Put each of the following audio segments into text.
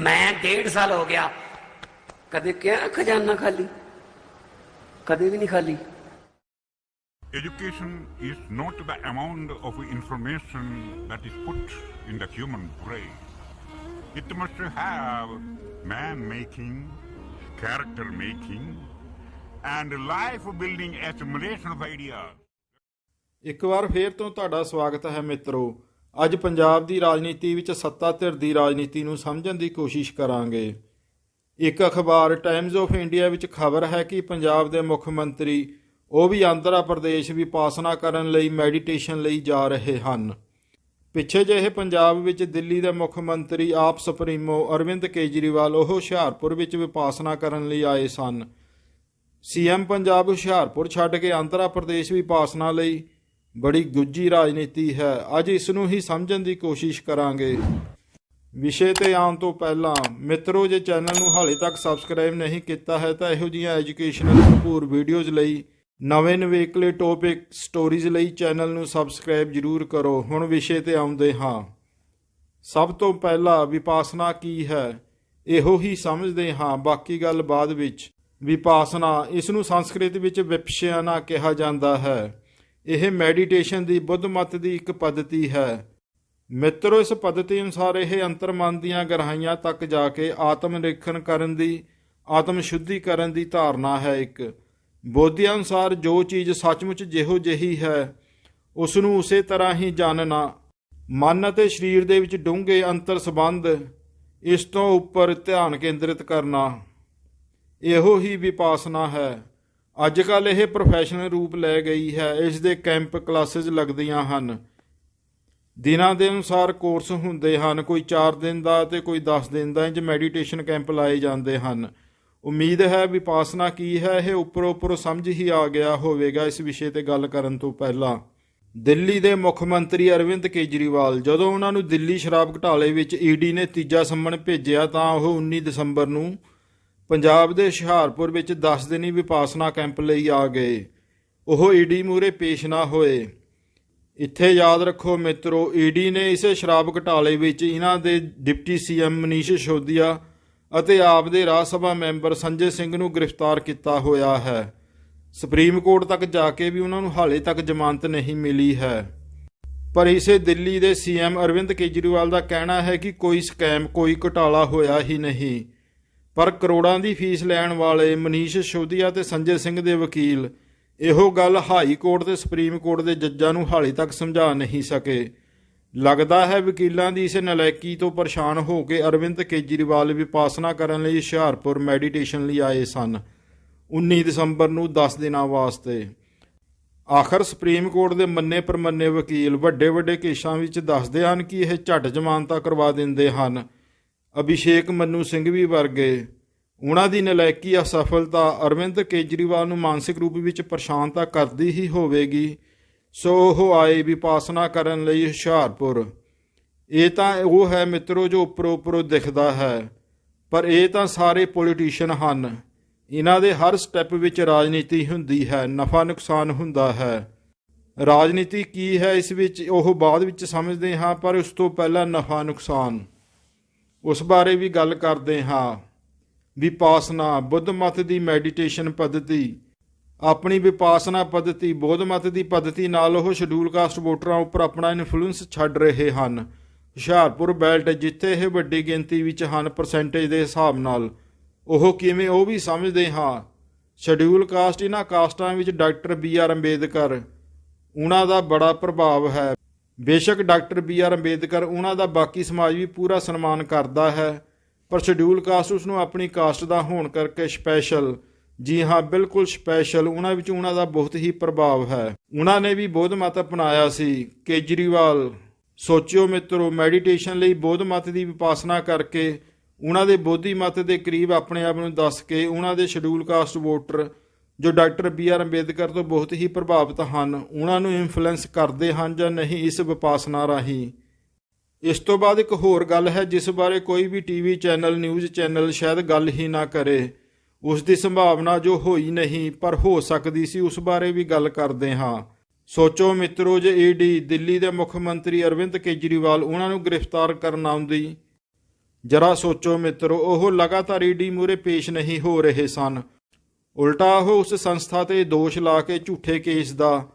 ਮੈਂ ਡੇਢ ਸਾਲ ਹੋ ਗਿਆ ਕਦੇ ਕਿਹਾ ਖਜ਼ਾਨਾ ਖਾਲੀ ਕਦੇ ਵੀ ਨਹੀਂ ਖਾਲੀ Education is not the amount of information that is put in the human brain. It must have man making, character making, and life building accumulation of ideas. ਇੱਕ ਵਾਰ ਫੇਰ ਤੋਂ ਤੁਹਾਡਾ ਸਵਾਗਤ ਹੈ ਮਿੱਤਰੋ ਅੱਜ ਪੰਜਾਬ ਦੀ ਰਾਜਨੀਤੀ ਵਿੱਚ ਸੱਤਾ ਧਿਰ ਦੀ ਰਾਜਨੀਤੀ ਨੂੰ ਸਮਝਣ ਦੀ ਕੋਸ਼ਿਸ਼ ਕਰਾਂਗੇ। ਇੱਕ ਅਖਬਾਰ ਟਾਈਮਜ਼ ਆਫ ਇੰਡੀਆ ਵਿੱਚ ਖਬਰ ਹੈ ਕਿ ਪੰਜਾਬ ਦੇ ਮੁੱਖ ਮੰਤਰੀ ਉਹ ਵੀ ਆਂਧਰਾ ਪ੍ਰਦੇਸ਼ ਵਿਪਾਸਨਾ ਕਰਨ ਲਈ ਮੈਡੀਟੇਸ਼ਨ ਲਈ ਜਾ ਰਹੇ ਹਨ। ਪਿੱਛੇ ਜਿਹੇ ਪੰਜਾਬ ਵਿੱਚ ਦਿੱਲੀ ਦੇ ਮੁੱਖ ਮੰਤਰੀ ਆਪ ਸੁਪਰੀਮੋ ਅਰਵਿੰਦ ਕੇਜਰੀਵਾਲ ਉਹ ਹੁਸ਼ਿਆਰਪੁਰ ਵਿੱਚ ਵਿਪਾਸਨਾ ਕਰਨ ਲਈ ਆਏ ਸਨ। ਸੀਐਮ ਪੰਜਾਬ ਹੁਸ਼ਿਆਰਪੁਰ ਛੱਡ ਕੇ ਆਂਧਰਾ ਪ੍ਰਦੇਸ਼ ਵਿਪਾਸਨਾ ਲਈ ਬੜੀ ਗੁੱਜੀ ਰਾਜਨੀਤੀ ਹੈ। ਅੱਜ ਇਸ ਨੂੰ ਹੀ ਸਮਝਣ ਦੀ ਕੋਸ਼ਿਸ਼ ਕਰਾਂਗੇ। ਵਿਸ਼ੇ ਤੇ ਆਉਣ ਤੋਂ ਪਹਿਲਾਂ ਮਿੱਤਰੋ, ਜੇ ਚੈਨਲ ਨੂੰ ਹਾਲੇ ਤੱਕ ਸਬਸਕ੍ਰਾਈਬ ਨਹੀਂ ਕੀਤਾ ਹੈ, ਤਾਂ ਇਹੋ ਜਿਹੀਆਂ ਐਜੂਕੇਸ਼ਨਲ ਭਰਪੂਰ ਵੀਡੀਓਜ਼ ਲਈ ਨਵੇਂ ਨਵੇਕਲੇ ਟੌਪਿਕ ਸਟੋਰੀਜ਼ ਲਈ ਚੈਨਲ ਨੂੰ ਸਬਸਕ੍ਰਾਈਬ ਜਰੂਰ ਕਰੋ। ਹੁਣ ਵਿਸ਼ੇ ਤੇ ਆਉਂਦੇ ਹਾਂ। ਸਭ ਤੋਂ ਪਹਿਲਾਂ ਵਿਪਾਸਨਾ ਕੀ ਹੈ? ਇਹੋ ਹੀ ਸਮਝਦੇ ਹਾਂ। ਬਾਕੀ ਗੱਲ ਬਾਅਦ ਵਿੱਚ। ਵਿਪਾਸਨਾ ਇਸ ਨੂੰ ਸੰਸਕ੍ਰਿਤ ਵਿੱਚ ਵਿਪਸ਼ਿਆਨਾ ਕਿਹਾ ਜਾਂਦਾ ਹੈ। ਇਹ ਮੈਡੀਟੇਸ਼ਨ ਦੀ ਬੁੱਧਮਤ ਦੀ ਇੱਕ ਪद्धਤੀ ਹੈ। ਮਿੱਤਰੋ, ਇਸ ਪੱਧਤੀ ਅਨੁਸਾਰ ਇਹ ਅੰਤਰਮਨ ਦੀਆਂ ਗਹਿਰਾਈਆਂ ਤੱਕ ਜਾ ਕੇ ਆਤਮ ਨਿਰੀਖਣ ਕਰਨ ਦੀ, ਆਤਮ ਸ਼ੁੱਧੀ ਕਰਨ ਦੀ ਧਾਰਨਾ ਹੈ ਇੱਕ। ਬੋਧੀ ਅਨੁਸਾਰ ਜੋ ਚੀਜ਼ ਸੱਚਮੁੱਚ ਜਿਹੋ ਜਿਹੀ ਹੈ ਉਸ ਨੂੰ ਉਸੇ ਤਰ੍ਹਾਂ ਹੀ ਜਾਣਨਾ। ਮਨ ਅਤੇ ਸਰੀਰ ਦੇ ਵਿੱਚ ਡੂੰਘੇ ਅੰਤਰ ਸੰਬੰਧ, ਇਸ ਤੋਂ ਉੱਪਰ ਧਿਆਨ ਕੇਂਦਰਿਤ ਕਰਨਾ। ਇਹੋ ਹੀ ਵਿਪਾਸਨਾ ਹੈ। ਅੱਜ ਕੱਲ ਇਹ ਪ੍ਰੋਫੈਸ਼ਨਲ ਰੂਪ ਲੈ ਗਈ ਹੈ, ਇਸ ਦੇ ਕੈਂਪ ਕਲਾਸਿਸ ਲੱਗਦੀਆਂ ਹਨ। ਦਿਨਾਂ ਦੇ ਅਨੁਸਾਰ ਕੋਰਸ ਹੁੰਦੇ ਹਨ, ਕੋਈ 4 ਦਿਨ ਦਾ ਤੇ ਕੋਈ 10 ਦਿਨ ਦਾ ਇੰਜ ਮੈਡੀਟੇਸ਼ਨ ਕੈਂਪ ਲਾਏ ਜਾਂਦੇ ਹਨ। ਉਮੀਦ ਹੈ ਵਿਪਾਸਨਾ ਕੀ ਹੈ, ਇਹ ਉੱਪਰੋਂ ਉੱਪਰੋਂ ਸਮਝ ਹੀ ਆ ਗਿਆ ਹੋਵੇਗਾ ਇਸ ਵਿਸ਼ੇ ਤੇ ਗੱਲ ਕਰਨ ਤੋਂ ਪਹਿਲਾਂ। ਦਿੱਲੀ ਦੇ ਮੁੱਖ ਮੰਤਰੀ ਅਰਵਿੰਦ ਕੇਜਰੀਵਾਲ, ਜਦੋਂ ਉਹਨਾਂ ਨੂੰ ਦਿੱਲੀ ਸ਼ਰਾਬ ਘੁਟਾਲੇ ਵਿੱਚ ਈਡੀ ਨੇ ਤੀਜਾ ਸੰਮਣ ਭੇਜਿਆ ਤਾਂ ਉਹ 19 ਦਸੰਬਰ ਨੂੰ ਪੰਜਾਬ ਦੇ ਹੁਸ਼ਿਆਰਪੁਰ ਵਿੱਚ 10 ਦਿਨੀ ਵਿਪਾਸਨਾ ਕੈਂਪ ਲਈ ਆ ਗਏ। ਉਹ ਈਡੀ ਮੂਰੇ ਪੇਸ਼ ਨਾ ਹੋਏ। ਇੱਥੇ ਯਾਦ ਰੱਖੋ ਮਿੱਤਰੋ, ਈਡੀ ਨੇ ਇਸੇ ਸ਼ਰਾਬ ਘੁਟਾਲੇ ਵਿੱਚ ਇਹਨਾਂ ਦੇ ਡਿਪਟੀ ਸੀਐਮ ਮਨੀਸ਼ ਸਿਸੋਦੀਆ ਅਤੇ ਆਪ ਦੇ ਰਾਜ ਸਭਾ ਮੈਂਬਰ ਸੰਜੇ ਸਿੰਘ ਨੂੰ ਗ੍ਰਿਫਤਾਰ ਕੀਤਾ ਹੋਇਆ ਹੈ। ਸੁਪਰੀਮ ਕੋਰਟ ਤੱਕ ਜਾ ਕੇ ਵੀ ਉਹਨਾਂ ਨੂੰ ਹਾਲੇ ਤੱਕ ਜ਼ਮਾਨਤ ਨਹੀਂ ਮਿਲੀ ਹੈ। ਪਰ ਇਸੇ ਦਿੱਲੀ ਦੇ ਸੀਐਮ ਅਰਵਿੰਦ ਕੇਜਰੀਵਾਲ ਦਾ ਕਹਿਣਾ ਹੈ ਕਿ ਕੋਈ ਸਕੈਮ, ਕੋਈ ਘੁਟਾਲਾ ਹੋਇਆ ਹੀ ਨਹੀਂ। ਪਰ ਕਰੋੜਾਂ ਦੀ ਫੀਸ ਲੈਣ ਵਾਲੇ ਮਨੀਸ਼ ਸੋਧੀਆ ਤੇ ਸੰਜੇ ਸਿੰਘ ਦੇ ਵਕੀਲ ਇਹੋ ਗੱਲ ਹਾਈ ਕੋਰਟ ਤੇ ਸੁਪਰੀਮ ਕੋਰਟ ਦੇ ਜੱਜਾਂ ਨੂੰ ਹਾਲੇ ਤੱਕ ਸਮਝਾ ਨਹੀਂ ਸਕੇ। ਲੱਗਦਾ ਹੈ ਵਕੀਲਾਂ ਦੀ ਇਸ ਨਲਾਇਕੀ ਤੋਂ ਪਰੇਸ਼ਾਨ ਹੋ ਕੇ ਅਰਵਿੰਦ ਕੇਜਰੀਵਾਲ ਵਿਪਾਸਨਾ ਕਰਨ ਲਈ ਹੁਸ਼ਿਆਰਪੁਰ ਮੈਡੀਟੇਸ਼ਨ ਲਈ ਆਏ ਸਨ। 19 ਦਸੰਬਰ ਨੂੰ 10 ਦਿਨਾਂ ਵਾਸਤੇ। ਆਖਰ ਸੁਪਰੀਮ ਕੋਰਟ ਦੇ ਮੰਨੇ ਪਰਮੰਨੇ ਵਕੀਲ ਵੱਡੇ ਵੱਡੇ ਕੇਸਾਂ ਵਿੱਚ ਦੱਸਦੇ ਹਨ ਕਿ ਇਹ ਝੱਟ ਜਮਾਨਤਾ ਕਰਵਾ ਦਿੰਦੇ ਹਨ। ਅਭਿਸ਼ੇਕ ਮੰਨੂ ਸਿੰਘ ਵੀ ਵਰਗੇ ਉਹਨਾਂ ਦੀ ਨਲਾਇਕੀ ਅਸਫਲਤਾ ਅਰਵਿੰਦ ਕੇਜਰੀਵਾਲ ਨੂੰ ਮਾਨਸਿਕ ਰੂਪ ਵਿੱਚ ਪਰੇਸ਼ਾਨ ਤਾਂ ਕਰਦੀ ਹੀ ਹੋਵੇਗੀ। ਸੋ ਉਹ ਆਏ ਵਿਪਾਸਨਾ ਕਰਨ ਲਈ ਹੁਸ਼ਿਆਰਪੁਰ। ਇਹ ਤਾਂ ਉਹ ਹੈ ਮਿੱਤਰੋ ਜੋ ਉੱਪਰੋਂ ਉੱਪਰੋਂ ਦਿਖਦਾ ਹੈ। ਪਰ ਇਹ ਤਾਂ ਸਾਰੇ ਪੋਲੀਟੀਸ਼ੀਅਨ ਹਨ। ਇਹਨਾਂ ਦੇ ਹਰ ਸਟੈਪ ਵਿੱਚ ਰਾਜਨੀਤੀ ਹੁੰਦੀ ਹੈ, ਨਫਾ ਨੁਕਸਾਨ ਹੁੰਦਾ ਹੈ। ਰਾਜਨੀਤੀ ਕੀ ਹੈ ਇਸ ਵਿੱਚ ਉਹ ਬਾਅਦ ਵਿੱਚ ਸਮਝਦੇ ਹਾਂ, ਪਰ ਉਸ ਤੋਂ ਪਹਿਲਾਂ ਨਫਾ ਨੁਕਸਾਨ। ਉਸ ਬਾਰੇ ਵੀ ਗੱਲ ਕਰਦੇ ਹਾਂ। ਵਿਪਾਸਨਾ ਬੁੱਧਮਤ ਦੀ ਮੈਡੀਟੇਸ਼ਨ ਪद्धਤੀ ਆਪਣੀ ਵਿਪਾਸਨਾ ਪद्धਤੀ ਬੋਧਮਤ ਦੀ ਪद्धਤੀ ਨਾਲ ਉਹ ਸ਼ਡਿਊਲ ਕਾਸਟ ਵੋਟਰਾਂ ਉੱਪਰ ਆਪਣਾ ਇਨਫਲੂਐਂਸ ਛੱਡ ਰਹੇ ਹਨ। ਹੁਸ਼ਿਆਰਪੁਰ ਬੈਲਟ ਜਿੱਥੇ ਇਹ ਵੱਡੀ ਗਿਣਤੀ ਵਿੱਚ ਹਨ ਪਰਸੈਂਟੇਜ ਦੇ ਹਿਸਾਬ ਨਾਲ। ਉਹ ਕਿਵੇਂ ਉਹ ਵੀ ਸਮਝਦੇ ਹਾਂ। ਸ਼ਡਿਊਲ ਕਾਸਟ ਇਹਨਾਂ ਕਾਸਟਾਂ ਵਿੱਚ ਡਾਕਟਰ ਬੀ ਆਰ ਅੰਬੇਦਕਰ। ਉਹਨਾਂ ਦਾ ਬੜਾ ਪ੍ਰਭਾਵ ਹੈ। ਬੇਸ਼ੱਕ ਡਾਕਟਰ ਬੀ ਆਰ ਅੰਬੇਦਕਰ ਉਹਨਾਂ ਦਾ ਬਾਕੀ ਸਮਾਜ ਵੀ ਪੂਰਾ ਸਨਮਾਨ ਕਰਦਾ ਹੈ, ਪਰ ਸ਼ਡਿਊਲ ਕਾਸਟ ਉਸ ਨੂੰ ਆਪਣੀ ਕਾਸਟ ਦਾ ਹੋਣ ਕਰਕੇ ਸਪੈਸ਼ਲ, ਜੀ ਹਾਂ, ਬਿਲਕੁਲ ਸਪੈਸ਼ਲ, ਉਹਨਾਂ ਵਿੱਚ ਉਹਨਾਂ ਦਾ ਬਹੁਤ ਹੀ ਪ੍ਰਭਾਵ ਹੈ। ਉਹਨਾਂ ਨੇ ਵੀ ਬੋਧ ਮਤ ਅਪਣਾਇਆ ਸੀ, ਕੇਜਰੀਵਾਲ, ਸੋਚਿਓ ਮਿੱਤਰੋ, ਮੈਡੀਟੇਸ਼ਨ ਲਈ ਬੋਧ ਮਤ ਦੀ ਵਿਪਾਸਨਾ ਕਰਕੇ, ਉਹਨਾਂ ਦੇ ਬੋਧੀ ਮਤ ਦੇ ਕਰੀਬ ਆਪਣੇ ਆਪ ਨੂੰ ਦੱਸ ਕੇ, ਉਹਨਾਂ ਦੇ ਸ਼ਡਿਊਲ ਕਾਸਟ ਵੋਟਰ ਜੋ ਡਾਕਟਰ ਬੀ ਆਰ ਅੰਬੇਦਕਰ ਤੋਂ ਬਹੁਤ ਹੀ ਪ੍ਰਭਾਵਿਤ ਹਨ, ਉਹਨਾਂ ਨੂੰ ਇਨਫਲੂਐਂਸ ਕਰਦੇ ਹਨ ਜਾਂ ਨਹੀਂ, ਇਸ ਵਿਪਾਸਨਾ ਰਾਹੀਂ। ਇਸ ਤੋਂ ਬਾਅਦ ਇੱਕ ਹੋਰ ਗੱਲ ਹੈ, ਜਿਸ ਬਾਰੇ ਕੋਈ ਵੀ ਟੀਵੀ ਚੈਨਲ, ਨਿਊਜ਼ ਚੈਨਲ ਸ਼ਾਇਦ ਗੱਲ ਹੀ ਨਾ ਕਰੇ। ਉਸ ਦੀ ਸੰਭਾਵਨਾ ਜੋ ਹੋਈ ਨਹੀਂ, ਪਰ ਹੋ ਸਕਦੀ ਸੀ, ਉਸ ਬਾਰੇ ਵੀ ਗੱਲ ਕਰਦੇ ਹਾਂ। ਸੋਚੋ ਮਿੱਤਰੋ, ਜੇ ਈਡੀ ਦਿੱਲੀ ਦੇ ਮੁੱਖ ਮੰਤਰੀ ਅਰਵਿੰਦ ਕੇਜਰੀਵਾਲ ਉਹਨਾਂ ਨੂੰ ਗ੍ਰਿਫਤਾਰ ਕਰਨ ਆਉਂਦੀ। ਜਰਾ ਸੋਚੋ ਮਿੱਤਰੋ, ਉਹ ਲਗਾਤਾਰ ਈਡੀ ਮੂਰੇ ਪੇਸ਼ ਨਹੀਂ ਹੋ ਰਹੇ ਸਨ। ਉਲਟਾ ਉਹ ਉਸ ਸੰਸਥਾ ਤੇ ਦੋਸ਼ ਲਾ ਕੇ ਝੂਠੇ ਕੇਸ ਦਾ।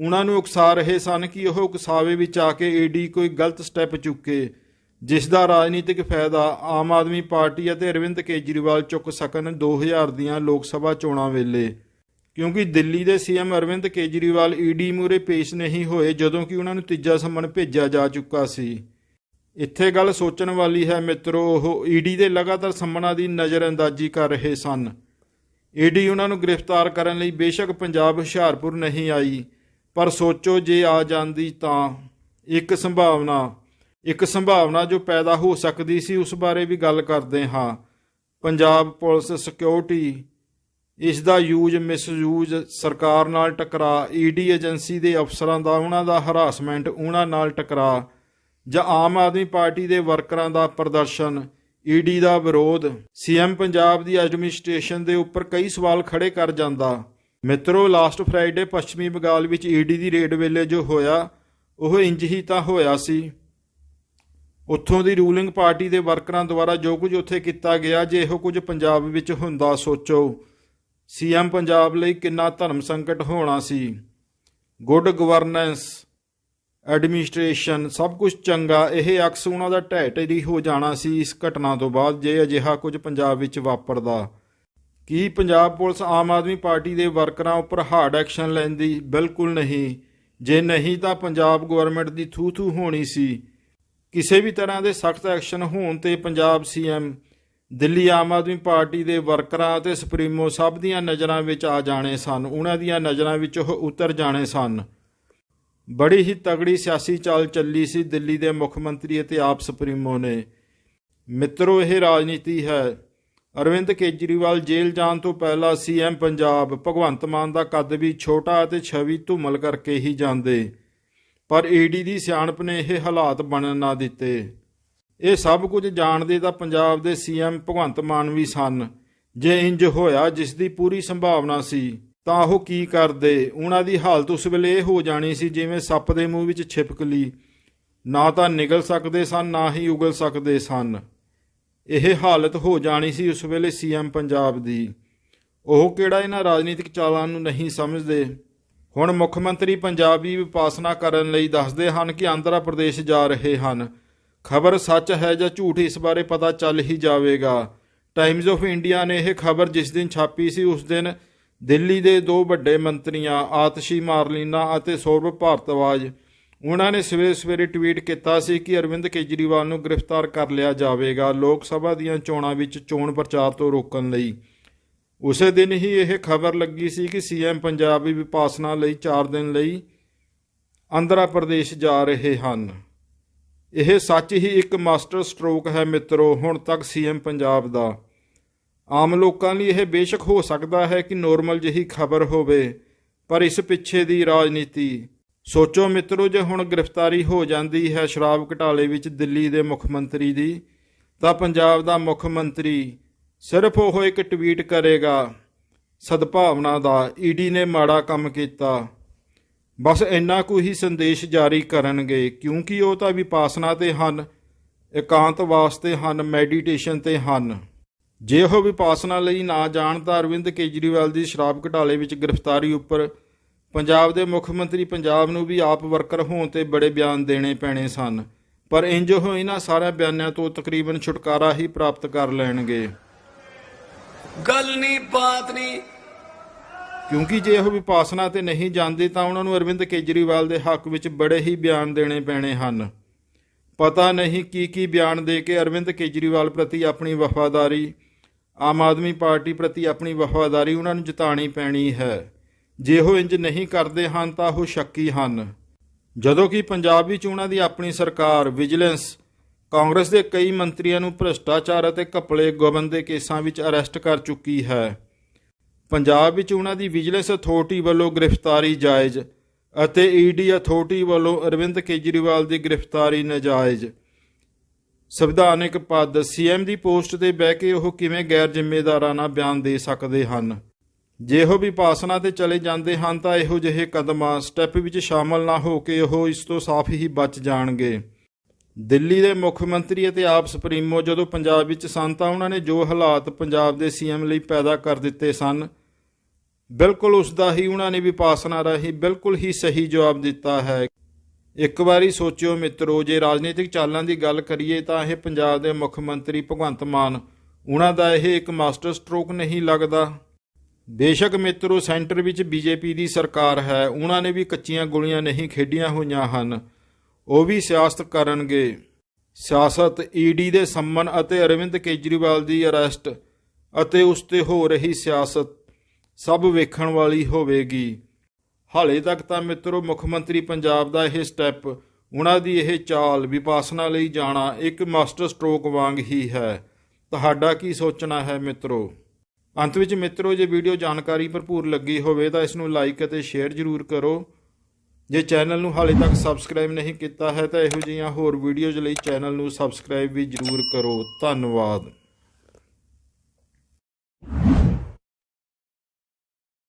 ਉਹਨਾਂ ਨੂੰ ਉਕਸਾ ਰਹੇ ਸਨ ਕਿ ਉਹ ਉਕਸਾਵੇ ਵਿੱਚ ਆ ਕੇ ਈਡੀ ਕੋਈ ਗਲਤ ਸਟੈਪ ਚੁੱਕੇ, ਜਿਸ ਦਾ ਰਾਜਨੀਤਿਕ ਫਾਇਦਾ ਆਮ ਆਦਮੀ ਪਾਰਟੀ ਅਤੇ ਅਰਵਿੰਦ ਕੇਜਰੀਵਾਲ ਚੁੱਕ ਸਕਣ 2000 ਦੀਆਂ ਲੋਕ ਸਭਾ ਚੋਣਾਂ ਵੇਲੇ। ਕਿਉਂਕਿ ਦਿੱਲੀ ਦੇ ਸੀਐਮ ਅਰਵਿੰਦ ਕੇਜਰੀਵਾਲ ਈਡੀ ਮੂਰੇ ਪੇਸ਼ ਨਹੀਂ ਹੋਏ ਜਦੋਂ ਕਿ ਉਹਨਾਂ ਨੂੰ ਤੀਜਾ ਸੰਮਨ ਭੇਜਿਆ ਜਾ ਚੁੱਕਾ ਸੀ। ਇੱਥੇ ਗੱਲ ਸੋਚਣ ਵਾਲੀ ਹੈ ਮਿੱਤਰੋ, ਉਹ ਈਡੀ ਦੇ ਲਗਾਤਾਰ ਸੰਮਨਾਂ ਦੀ ਨਜ਼ਰਅੰਦਾਜ਼ੀ ਕਰ ਰਹੇ ਸਨ। ਈਡੀ ਉਹਨਾਂ ਨੂੰ ਗ੍ਰਿਫਤਾਰ ਕਰਨ ਲਈ ਬੇਸ਼ੱਕ ਪੰਜਾਬ ਹੁਸ਼ਿਆਰਪੁਰ ਨਹੀਂ ਆਈ, ਪਰ ਸੋਚੋ ਜੇ ਆ ਜਾਂਦੀ ਤਾਂ ਇੱਕ ਸੰਭਾਵਨਾ ਇੱਕ ਸੰਭਾਵਨਾ ਜੋ ਪੈਦਾ ਹੋ ਸਕਦੀ ਸੀ ਉਸ ਬਾਰੇ ਵੀ ਗੱਲ ਕਰਦੇ ਹਾਂ। ਪੰਜਾਬ ਪੁਲਿਸ ਸਿਕਿਉਰਿਟੀ ਇਸ ਦਾ ਯੂਜ਼ ਮਿਸਯੂਜ਼ ਸਰਕਾਰ ਨਾਲ ਟਕਰਾ ਈਡੀ ਏਜੰਸੀ ਦੇ ਅਫਸਰਾਂ ਦਾ, ਉਹਨਾਂ ਦਾ ਹਰਾਸਮੈਂਟ ਉਹਨਾਂ ਨਾਲ ਟਕਰਾ ਜਾਂ ਆਮ ਆਦਮੀ ਪਾਰਟੀ ਦੇ ਵਰਕਰਾਂ ਦਾ ਪ੍ਰਦਰਸ਼ਨ ਈਡੀ ਦਾ ਵਿਰੋਧ ਸੀਐਮ ਪੰਜਾਬ ਦੀ ਐਡਮਿਨਿਸਟ੍ਰੇਸ਼ਨ ਦੇ ਉੱਪਰ ਕਈ ਸਵਾਲ ਖੜੇ ਕਰ ਜਾਂਦਾ। ਮਿੱਤਰੋ, ਲਾਸਟ ਫਰਾਈਡੇ ਪੱਛਮੀ ਬੰਗਾਲ ਵਿੱਚ ਈਡੀ ਦੀ ਰੇਡ ਵੇਲੇ ਜੋ ਹੋਇਆ, ਉਹ ਇੰਜ ਹੀ ਤਾਂ ਹੋਇਆ ਸੀ। ਉੱਥੋਂ ਦੀ ਰੂਲਿੰਗ ਪਾਰਟੀ ਦੇ ਵਰਕਰਾਂ ਦੁਆਰਾ ਜੋ ਕੁਝ ਉੱਥੇ ਕੀਤਾ ਗਿਆ, ਜੇ ਇਹੋ ਕੁਝ ਪੰਜਾਬ ਵਿੱਚ ਹੁੰਦਾ, ਸੋਚੋ। ਸੀਐਮ ਪੰਜਾਬ ਲਈ ਕਿੰਨਾ ਧਰਮ ਸੰਕਟ ਹੋਣਾ ਸੀ। ਗੁੱਡ ਗਵਰਨੈਂਸ ਐਡਮਿਨਿਸਟ੍ਰੇਸ਼ਨ ਸਭ ਕੁਝ ਚੰਗਾ, ਇਹ ਅਕਸ ਉਹਨਾਂ ਦਾ ਢਹਿ ਢੇਰੀ ਹੋ ਜਾਣਾ ਸੀ ਇਸ ਘਟਨਾ ਤੋਂ ਬਾਅਦ, ਜੇ ਅਜਿਹਾ ਕੁਝ ਪੰਜਾਬ ਵਿੱਚ ਵਾਪਰਦਾ। ਕੀ ਪੰਜਾਬ ਪੁਲਿਸ ਆਮ ਆਦਮੀ ਪਾਰਟੀ ਦੇ ਵਰਕਰਾਂ ਉੱਪਰ ਹਾਰਡ ਐਕਸ਼ਨ ਲੈਂਦੀ? ਬਿਲਕੁਲ ਨਹੀਂ। ਜੇ ਨਹੀਂ ਤਾਂ ਪੰਜਾਬ ਗਵਰਨਮੈਂਟ ਦੀ ਥੂ ਥੂ ਹੋਣੀ ਸੀ। ਕਿਸੇ ਵੀ ਤਰ੍ਹਾਂ ਦੇ ਸਖਤ ਐਕਸ਼ਨ ਹੋਣ ਤੇ ਪੰਜਾਬ ਸੀਐਮ ਦਿੱਲੀ ਆਮ ਆਦਮੀ ਪਾਰਟੀ ਦੇ ਵਰਕਰਾਂ ਅਤੇ ਸੁਪਰੀਮੋ ਸਭ ਦੀਆਂ ਨਜ਼ਰਾਂ ਵਿੱਚ ਆ ਜਾਣੇ ਸਨ। ਉਹਨਾਂ ਦੀਆਂ ਨਜ਼ਰਾਂ ਵਿੱਚ ਉਹ ਉਤਰ ਜਾਣੇ ਸਨ। ਬੜੀ ਹੀ ਤਗੜੀ ਸਿਆਸੀ ਚਾਲ ਚੱਲੀ ਸੀ ਦਿੱਲੀ ਦੇ ਮੁੱਖ ਮੰਤਰੀ ਅਤੇ ਆਪ ਸੁਪਰੀਮੋ ਨੇ। ਮਿੱਤਰੋ, ਇਹ ਰਾਜਨੀਤੀ ਹੈ। ਅਰਵਿੰਦ ਕੇਜਰੀਵਾਲ ਜੇਲ੍ਹ ਜਾਣ ਤੋਂ ਪਹਿਲਾਂ ਸੀਐਮ ਪੰਜਾਬ ਭਗਵੰਤ ਮਾਨ ਦਾ ਕੱਦ ਵੀ ਛੋਟਾ ਅਤੇ ਛਵੀ ਧੁਮਲ ਕਰਕੇ ਹੀ ਜਾਂਦੇ। ਪਰ ਈਡੀ ਦੀ ਸਿਆਣਪ ਨੇ ਇਹ ਹਾਲਾਤ ਬਣਨ ਨਾ ਦਿੱਤੇ। ਇਹ ਸਭ ਕੁਝ ਜਾਣਦੇ ਤਾਂ ਪੰਜਾਬ ਦੇ ਸੀਐਮ ਭਗਵੰਤ ਮਾਨ ਵੀ ਸਨ। ਜੇ ਇੰਜ ਹੋਇਆ, ਜਿਸ ਦੀ ਪੂਰੀ ਸੰਭਾਵਨਾ ਸੀ। ਤਾਂ ਉਹ ਕੀ ਕਰਦੇ? ਉਹਨਾਂ ਦੀ ਹਾਲਤ ਉਸ ਵੇਲੇ ਇਹ ਹੋ ਜਾਣੀ ਸੀ ਜਿਵੇਂ ਸੱਪ ਦੇ ਮੂੰਹ ਵਿੱਚ ਛਿਪਕਲੀ ਨਾ ਤਾਂ ਨਿਗਲ ਸਕਦੇ ਸਨ, ਨਾ ਹੀ ਉਗਲ ਸਕਦੇ ਸਨ। ਇਹ ਹਾਲਤ ਹੋ ਜਾਣੀ ਸੀ ਉਸ ਵੇਲੇ ਸੀਐਮ ਪੰਜਾਬ ਦੀ। ਉਹ ਕਿਹੜਾ ਇਹਨਾਂ ਰਾਜਨੀਤਿਕ ਚਾਲਾਂ ਨੂੰ ਨਹੀਂ ਸਮਝਦੇ? ਹੁਣ ਮੁੱਖ ਮੰਤਰੀ ਪੰਜਾਬੀ ਵਿਪਾਸਨਾ ਕਰਨ ਲਈ ਦੱਸਦੇ ਹਨ ਕਿ ਆਂਧਰਾ ਪ੍ਰਦੇਸ਼ ਜਾ ਰਹੇ ਹਨ। ਖਬਰ ਸੱਚ ਹੈ ਜਾਂ ਝੂਠ ਇਸ ਬਾਰੇ ਪਤਾ ਚੱਲ ਹੀ ਜਾਵੇਗਾ। ਟਾਈਮਜ਼ ਆਫ ਇੰਡੀਆ ਨੇ ਇਹ ਖਬਰ ਜਿਸ ਦਿਨ ਛਾਪੀ ਸੀ ਉਸ ਦਿਨ ਦਿੱਲੀ ਦੇ ਦੋ ਵੱਡੇ ਮੰਤਰੀਆਂ, ਆਤਸ਼ੀ ਮਾਰਲੀਨਾ ਅਤੇ ਸੌਰਵ ਭਾਰਤਵਾਜ, ਉਹਨਾਂ ਨੇ ਸਵੇਰੇ ਸਵੇਰੇ ਟਵੀਟ ਕੀਤਾ ਸੀ ਕਿ ਅਰਵਿੰਦ ਕੇਜਰੀਵਾਲ ਨੂੰ ਗ੍ਰਿਫਤਾਰ ਕਰ ਲਿਆ ਜਾਵੇਗਾ ਲੋਕ ਸਭਾ ਦੀਆਂ ਚੋਣਾਂ ਵਿੱਚ ਚੋਣ ਪ੍ਰਚਾਰ ਤੋਂ ਰੋਕਣ ਲਈ। ਉਸੇ ਦਿਨ ਹੀ ਇਹ ਖਬਰ ਲੱਗੀ ਸੀ ਕਿ ਸੀਐਮ ਪੰਜਾਬ ਵੀ ਵਿਪਾਸਨਾ ਲਈ 4 ਦਿਨ ਲਈ ਆਂਧਰਾ ਪ੍ਰਦੇਸ਼ ਜਾ ਰਹੇ ਹਨ। ਇਹ ਸੱਚ ਹੀ ਇੱਕ ਮਾਸਟਰ ਸਟ੍ਰੋਕ ਹੈ ਮਿੱਤਰੋ, ਹੁਣ ਤੱਕ ਸੀਐਮ ਪੰਜਾਬ ਦਾ। ਆਮ ਲੋਕਾਂ ਲਈ ਇਹ ਬੇਸ਼ੱਕ ਹੋ ਸਕਦਾ ਹੈ ਕਿ ਨੋਰਮਲ ਜਿਹੀ ਖਬਰ ਹੋਵੇ, ਪਰ ਇਸ ਪਿੱਛੇ ਦੀ ਰਾਜਨੀਤੀ। ਸੋਚੋ ਮਿੱਤਰੋ, ਜੇ ਹੁਣ ਗ੍ਰਿਫਤਾਰੀ ਹੋ ਜਾਂਦੀ ਹੈ ਸ਼ਰਾਬ ਘਟਾਲੇ ਵਿੱਚ ਦਿੱਲੀ ਦੇ ਮੁੱਖ ਮੰਤਰੀ ਦੀ, ਤਾਂ ਪੰਜਾਬ ਦਾ ਮੁੱਖ ਮੰਤਰੀ ਸਿਰਫ ਉਹ ਇੱਕ ਟਵੀਟ ਕਰੇਗਾ। ਸਦਭਾਵਨਾ ਦਾ ਈਡੀ ਨੇ ਮਾੜਾ ਕੰਮ ਕੀਤਾ। ਬਸ ਇੰਨਾ ਕੁ ਹੀ ਸੰਦੇਸ਼ ਜਾਰੀ ਕਰਨਗੇ, ਕਿਉਂਕਿ ਉਹ ਤਾਂ ਵਿਪਾਸਨਾ ਤੇ ਹਨ, ਇਕਾਂਤ ਵਾਸਤੇ ਹਨ ਮੈਡੀਟੇਸ਼ਨ ਤੇ ਹਨ। ਜੇ ਉਹ ਵਿਪਾਸਨਾ ਲਈ ਨਾ ਜਾਣ ਤਾਂ ਅਰਵਿੰਦ ਕੇਜਰੀਵਾਲ ਦੀ ਸ਼ਰਾਬ ਘਟਾਲੇ ਵਿੱਚ ਗ੍ਰਿਫਤਾਰੀ ਉੱਪਰ ਪੰਜਾਬ ਦੇ ਮੁੱਖ ਮੰਤਰੀ ਪੰਜਾਬ ਨੂੰ ਵੀ ਆਪ ਵਰਕਰ ਹੋਣ ਤੇ ਬੜੇ ਬਿਆਨ ਦੇਣੇ ਪੈਣੇ ਸਨ ਪਰ ਇੰਜ ਉਹ ਇਹਨਾਂ ਸਾਰਿਆਂ ਬਿਆਨਾਂ ਤੋਂ ਤਕਰੀਬਨ ਛੁਟਕਾਰਾ ਹੀ ਪ੍ਰਾਪਤ ਕਰ ਲੈਣਗੇ। ਗੱਲ ਨਹੀਂ ਬਾਤ ਨਹੀਂ। ਕਿਉਂਕਿ ਜੇ ਉਹ ਵਿਪਾਸਨਾ ਤੇ ਨਹੀਂ ਜਾਂਦੇ ਤਾਂ ਉਹਨਾਂ ਨੂੰ ਅਰਵਿੰਦ ਕੇਜਰੀਵਾਲ ਦੇ ਹੱਕ ਵਿੱਚ ਬੜੇ ਹੀ ਬਿਆਨ ਦੇਣੇ ਪੈਣੇ ਹਨ। ਪਤਾ ਨਹੀਂ ਕੀ ਕੀ ਬਿਆਨ ਦੇ ਕੇ ਅਰਵਿੰਦ ਕੇਜਰੀਵਾਲ ਪ੍ਰਤੀ ਆਪਣੀ ਵਫਾਦਾਰੀ ਆਮ ਆਦਮੀ ਪਾਰਟੀ ਪ੍ਰਤੀ ਆਪਣੀ ਵਫਾਦਾਰੀ ਉਹਨਾਂ ਨੂੰ ਜਤਾਣੀ ਪੈਣੀ ਹੈ। ਜੇ ਉਹ ਇੰਜ ਨਹੀਂ ਕਰਦੇ ਹਨ ਤਾਂ ਉਹ ਸ਼ੱਕੀ ਹਨ। ਜਦੋਂ ਕਿ ਪੰਜਾਬ ਵਿੱਚ ਉਹਨਾਂ ਦੀ ਆਪਣੀ ਸਰਕਾਰ, ਵਿਜੀਲੈਂਸ, ਕਾਂਗਰਸ ਦੇ ਕਈ ਮੰਤਰੀਆਂ ਨੂੰ ਭ੍ਰਿਸ਼ਟਾਚਾਰ ਅਤੇ ਘਪਲੇ ਗਬਨ ਦੇ ਕੇਸਾਂ ਵਿੱਚ ਅਰੈਸਟ ਕਰ ਚੁੱਕੀ ਹੈ। ਪੰਜਾਬ ਵਿੱਚ ਉਹਨਾਂ ਦੀ ਵਿਜੀਲੈਂਸ ਅਥਾਰਟੀ ਵੱਲੋਂ ਗ੍ਰਿਫਤਾਰੀ ਜਾਇਜ਼ ਅਤੇ ਈਡੀ ਅਥਾਰਟੀ ਵੱਲੋਂ ਅਰਵਿੰਦ ਕੇਜਰੀਵਾਲ ਦੀ ਗ੍ਰਿਫਤਾਰੀ ਨਾਜਾਇਜ਼। ਸੰਵਿਧਾਨਕ ਪਦ ਸੀਐਮ ਦੀ ਪੋਸਟ ਤੇ ਬਹਿ ਕੇ ਉਹ ਕਿਵੇਂ ਗੈਰ ਜ਼ਿੰਮੇਦਾਰਾਨਾ ਬਿਆਨ ਦੇ ਸਕਦੇ ਹਨ? ਜੇ ਉਹ ਵਿਪਾਸਨਾ ਤੇ ਚਲੇ ਜਾਂਦੇ ਹਨ ਤਾਂ ਇਹੋ ਜਿਹੇ ਕਦਮਾਂ ਸਟੈਪ ਵਿੱਚ ਸ਼ਾਮਲ ਨਾ ਹੋ ਕੇ ਉਹ ਇਸ ਤੋਂ ਸਾਫ਼ ਹੀ ਬਚ ਜਾਣਗੇ। ਦਿੱਲੀ ਦੇ ਮੁੱਖ ਮੰਤਰੀ ਅਤੇ ਆਪ ਸੁਪਰੀਮੋ ਜਦੋਂ ਪੰਜਾਬ ਵਿੱਚ ਸਨ ਤਾਂ ਉਹਨਾਂ ਨੇ ਜੋ ਹਾਲਾਤ ਪੰਜਾਬ ਦੇ ਸੀਐਮ ਲਈ ਪੈਦਾ ਕਰ ਦਿੱਤੇ ਸਨ, ਬਿਲਕੁਲ ਉਸ ਦਾ ਹੀ ਉਹਨਾਂ ਨੇ ਵਿਪਾਸਨਾ ਰਾਹੀਂ ਬਿਲਕੁਲ ਹੀ ਸਹੀ ਜਵਾਬ ਦਿੱਤਾ ਹੈ। ਇੱਕ ਵਾਰੀ ਸੋਚਿਓ ਮਿੱਤਰੋ, ਜੇ ਰਾਜਨੀਤਿਕ ਚਾਲਾਂ ਦੀ ਗੱਲ ਕਰੀਏ ਤਾਂ ਇਹ ਪੰਜਾਬ ਦੇ ਮੁੱਖ ਮੰਤਰੀ ਭਗਵੰਤ ਮਾਨ, ਉਹਨਾਂ ਦਾ ਇਹ ਇੱਕ ਮਾਸਟਰ ਸਟ੍ਰੋਕ ਨਹੀਂ ਲੱਗਦਾ। ਬੇਸ਼ੱਕ ਮਿੱਤਰੋ, ਸੈਂਟਰ ਵਿੱਚ ਬੀਜੇਪੀ ਦੀ ਸਰਕਾਰ ਹੈ, ਉਹਨਾਂ ਨੇ ਵੀ ਕੱਚੀਆਂ ਗੋਲੀਆਂ ਨਹੀਂ ਖੇਡੀਆਂ ਹੋਈਆਂ ਹਨ। ਉਹ ਵੀ ਸਿਆਸਤ ਕਰਨਗੇ। ਸਿਆਸਤ ਈਡੀ ਦੇ ਸੰਮਨ ਅਤੇ ਅਰਵਿੰਦ ਕੇਜਰੀਵਾਲ ਦੀ ਅਰੈਸਟ ਅਤੇ ਉਸ ਤੇ ਹੋ ਰਹੀ ਸਿਆਸਤ ਸਭ ਵੇਖਣ ਵਾਲੀ ਹੋਵੇਗੀ। ਹਾਲੇ ਤੱਕ ਤਾਂ ਮਿੱਤਰੋ, ਮੁੱਖ ਮੰਤਰੀ ਪੰਜਾਬ ਦਾ ਇਹ ਸਟੈਪ ਉਹਨਾਂ ਦੀ ਇਹ ਚਾਲ ਵਿਪਾਸਨਾ ਲਈ ਜਾਣਾ ਇੱਕ ਮਾਸਟਰ ਸਟ੍ਰੋਕ ਵਾਂਗ ਹੀ ਹੈ। ਤੁਹਾਡਾ ਕੀ ਸੋਚਣਾ ਹੈ ਮਿੱਤਰੋ? ਅੰਤ ਵਿੱਚ ਮਿੱਤਰੋ, ਜੇ ਵੀਡੀਓ ਜਾਣਕਾਰੀ ਭਰਪੂਰ ਲੱਗੀ ਹੋਵੇ ਤਾਂ ਇਸ ਨੂੰ ਲਾਈਕ ਅਤੇ ਸ਼ੇਅਰ ਜ਼ਰੂਰ ਕਰੋ। ਜੇ ਚੈਨਲ ਨੂੰ ਹਾਲੇ ਤੱਕ ਸਬਸਕ੍ਰਾਈਬ ਨਹੀਂ ਕੀਤਾ ਹੈ ਤਾਂ ਇਹੋ ਜਿਹੀਆਂ ਹੋਰ ਵੀਡੀਓਜ਼ ਲਈ ਚੈਨਲ ਨੂੰ ਸਬਸਕ੍ਰਾਈਬ ਵੀ ਜ਼ਰੂਰ ਕਰੋ। ਧੰਨਵਾਦ।